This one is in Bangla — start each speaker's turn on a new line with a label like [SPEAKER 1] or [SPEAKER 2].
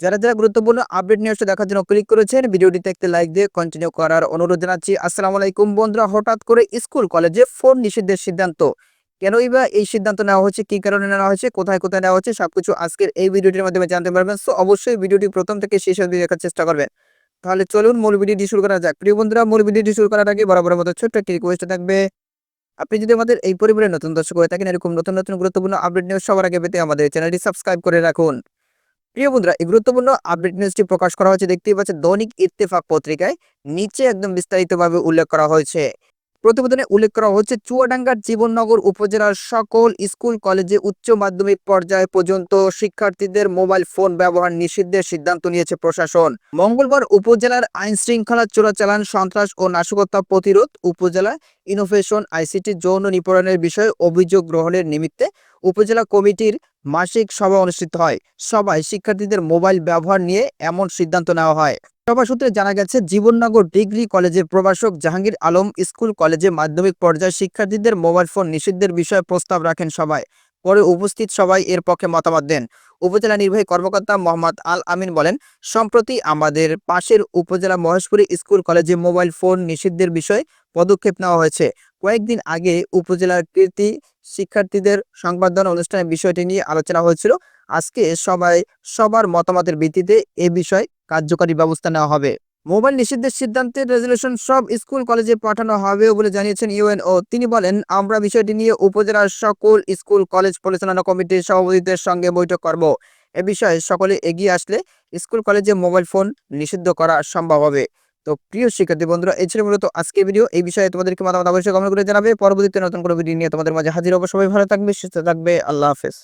[SPEAKER 1] যারা যারা গুরুত্বপূর্ণ আপডেট নিউজটা দেখার জন্য ক্লিক করেছেন, ভিডিওটিতে একটি লাইক দিয়ে কন্টিনিউ করার অনুরোধ জানাচ্ছি। আসসালামু আলাইকুম বন্ধুরা, হঠাৎ করে স্কুল কলেজে ফোন নিষিদ্ধের সিদ্ধান্ত। কেনই বা এই সিদ্ধান্ত নেওয়া হচ্ছে, কি কারণে নেওয়া হয়েছে কোথায় কোথায় নেওয়া হচ্ছে, সবকিছু আজকের এই ভিডিওটির মাধ্যমে জানতে পারবেন। সো অবশ্যই ভিডিওটি প্রথম থেকে শেষ অবধি দেখার চেষ্টা করবেন। তাহলে চলুন মূল ভিডিওটি শুরু করা যাক। প্রিয় বন্ধুরা, মূল ভিডিওটি শুরু করার আগে বরাবর মতো ছোট্ট একটি রিকোয়েস্ট থাকবে। আপনি যদি আমাদের এই পরিবারের নতুন দর্শক হয়ে থাকেন, এরকম নতুন নতুন গুরুত্বপূর্ণ আপডেট নিয়ে সবার আগে পেতে আমাদের চ্যানেলটি সাবস্ক্রাইব করে রাখুন। প্রিয় বন্ধুরা, এই গুরুত্বপূর্ণ আপডেট নিউজটি প্রকাশ করা হয়েছে, দেখতেই পাচ্ছেন দৈনিক ইত্তেফাক পত্রিকায় নিচে একদম বিস্তারিতভাবে উল্লেখ করা হয়েছে। প্রতিবেদনে উল্লেখ করা হচ্ছে, চুয়াডাঙ্গার জীবননগর উপজেলার সকল স্কুল, কলেজে উচ্চ মাধ্যমিক পর্যায় পর্যন্ত শিক্ষার্থীদের মোবাইল ফোন ব্যবহার নিষিদ্ধের সিদ্ধান্ত নিয়েছে প্রশাসন। মঙ্গলবার উপজেলার আইন শৃঙ্খলা চোরাচালান, সন্ত্রাস ও নাশকতা প্রতিরোধ উপজেলা ইনোভেশন আইসিটি যৌন নিপরণের বিষয়ে অভিযোগ গ্রহণের নিমিত্তে উপজেলা কমিটির মাসিক সভা অনুষ্ঠিত হয়। সভায় শিক্ষার্থীদের মোবাইল ব্যবহার নিয়ে এমন সিদ্ধান্ত নেওয়া হয়। সভা সূত্রে জানা গেছে, জীবননগর ডিগ্রি কলেজের প্রভাষক জাহাঙ্গীর আলম স্কুল কলেজে মাধ্যমিক পর্যায়ে শিক্ষার্থীদের মোবাইল ফোন নিষিদ্ধের বিষয়ে প্রস্তাব রাখেন সভায়। পরে উপস্থিত সবাই এর পক্ষে মতামত দেন। উপজেলা নির্বাহী কর্মকর্তা মোহাম্মদ আল আমিন বলেন, সম্প্রতি আমাদের পাশের উপজেলা মহেশপুরী স্কুল কলেজে মোবাইল ফোন নিষিদ্ধের বিষয়ে পদক্ষেপ নেওয়া হয়েছে। কয়েকদিন আগে উপজেলার কৃতি শিক্ষার্থীদের সংবর্ধনা অনুষ্ঠানে বিষয়টি নিয়ে আলোচনা হয়েছিল। আজকে সবাই সবার মতামতের ভিত্তিতে এ বিষয়ে কার্যকরী ব্যবস্থা নেওয়া হবে। মোবাইল নিষিদ্ধের সিদ্ধান্তের রেজলিউশন সব স্কুল, কলেজে পাঠানো হবে বলে জানিয়েছেন ইউএনও তিনি বলেন, আমরা বিষয়টি নিয়ে উপজেলার সকল স্কুল, কলেজ পরিচালনা কমিটির সভাপতিদের সঙ্গে বৈঠক করব। এ বিষয়ে সকলে এগিয়ে আসলে স্কুল, কলেজে মোবাইল ফোন নিষিদ্ধ করা সম্ভব হবে। তো প্রিয় শিক্ষার্থী বন্ধুরা, এই ছিল মূলত আজকে ভিডিও এই বিষয়ে তোমাদেরকে মতামত অবশ্যই কমেন্ট করে জানাবে। পরবর্তীতে নতুন কোনো ভিডিও নিয়ে তোমাদের মাঝে হাজির হব। সবাই ভালো থাকবে, সুস্থ থাকবে। আল্লাহ হাফেজ।